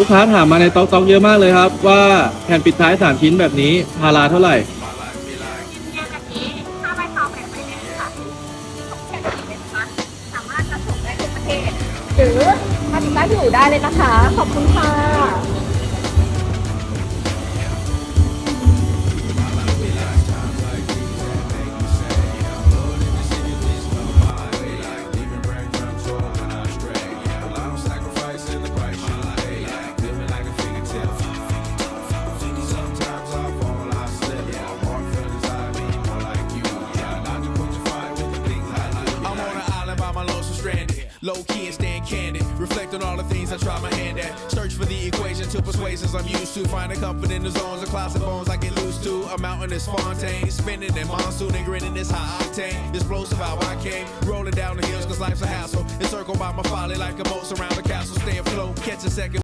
ลูกค้าถามมาในต๊อกต๊อกเยอะมากเลยครับ ว่าแผ่นปิดท้ายสามชิ้นแบบนี้พาราเท่าไหร่ชิ้นี่ยแบบนี้ถ้าใบเตาแบบไม่ได้ค่ะส่งแค่สี่เม็ดนสามารถจะส่งได้ทุกประเทศ หรือมาติดตั้งอยู่ได้เลยนะคะ ขอบคุณค่ะ Low key and staying candid. Reflect on all the things I try my hand at. Search for the equation to persuasions I'm used to. Finding comfort in the zones of and bones I get loose to. A mountain is Fontaine. Spinning in monsoon and grinning is high octane. Explosive how I came. Rolling down the hills cause life's a hassle. Encircled by my folly like a moat around the castle. Stay afloat. Catch a second.